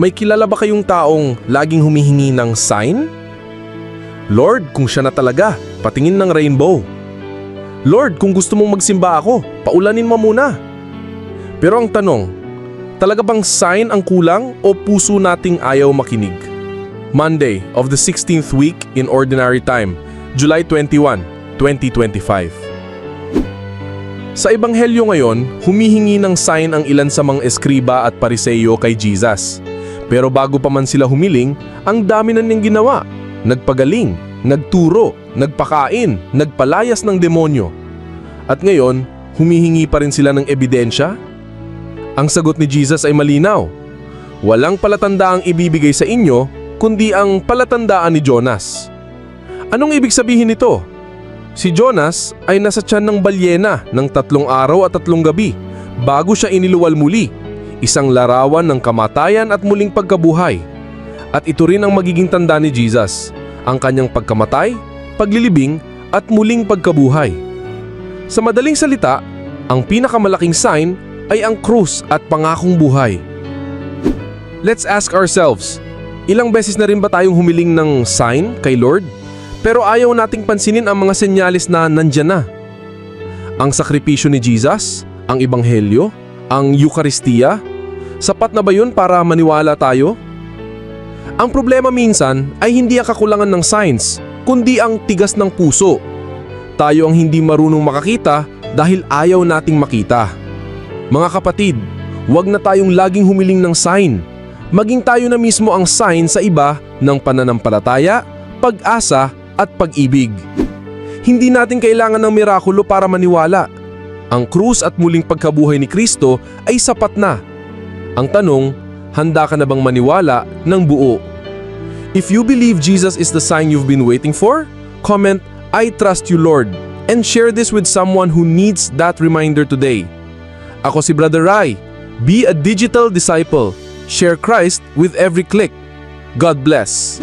May kilala ba kayong taong laging humihingi ng sign? Lord, kung siya na talaga, patingin ng rainbow. Lord, kung gusto mong magsimba ako, paulanin mo muna. Pero ang tanong, talaga bang sign ang kulang o puso nating ayaw makinig? Monday of the 16th week in Ordinary Time, July 21, 2025. Sa Ebanghelyo ngayon, humihingi ng sign ang ilan sa mga eskriba at pariseyo kay Jesus. Pero bago pa man sila humiling, ang dami na niyang ginawa. Nagpagaling, nagturo, nagpakain, nagpalayas ng demonyo. At ngayon, humihingi pa rin sila ng ebidensya? Ang sagot ni Jesus ay malinaw. Walang palatandaang ibibigay sa inyo, kundi ang palatandaan ni Jonas. Anong ibig sabihin nito? Si Jonas ay nasa tiyan ng balyena ng tatlong araw at tatlong gabi bago siya iniluwal muli, isang larawan ng kamatayan at muling pagkabuhay. At ito rin ang magiging tanda ni Jesus, ang kanyang pagkamatay, paglilibing at muling pagkabuhay. Sa madaling salita, ang pinakamalaking sign ay ang krus at pangakong buhay. Let's ask ourselves, ilang beses na rin ba tayong humiling ng sign kay Lord? Pero ayaw nating pansinin ang mga senyalis na nandyan na. Ang sakripisyo ni Jesus, ang Ebanghelyo, ang Eucharistia, sapat na ba yun para maniwala tayo? Ang problema minsan ay hindi ang kakulangan ng signs, kundi ang tigas ng puso. Tayo ang hindi marunong makakita dahil ayaw nating makita. Mga kapatid, huwag na tayong laging humiling ng sign. Maging tayo na mismo ang sign sa iba ng pananampalataya, pag-asa at pag-ibig. Hindi natin kailangan ng mirakulo para maniwala. Ang krus at muling pagkabuhay ni Kristo ay sapat na. Ang tanong, handa ka na bang maniwala ng buo? If you believe Jesus is the sign you've been waiting for, comment, I trust you Lord, and share this with someone who needs that reminder today. Ako si Brother Rai. Be a digital disciple. Share Christ with every click. God bless.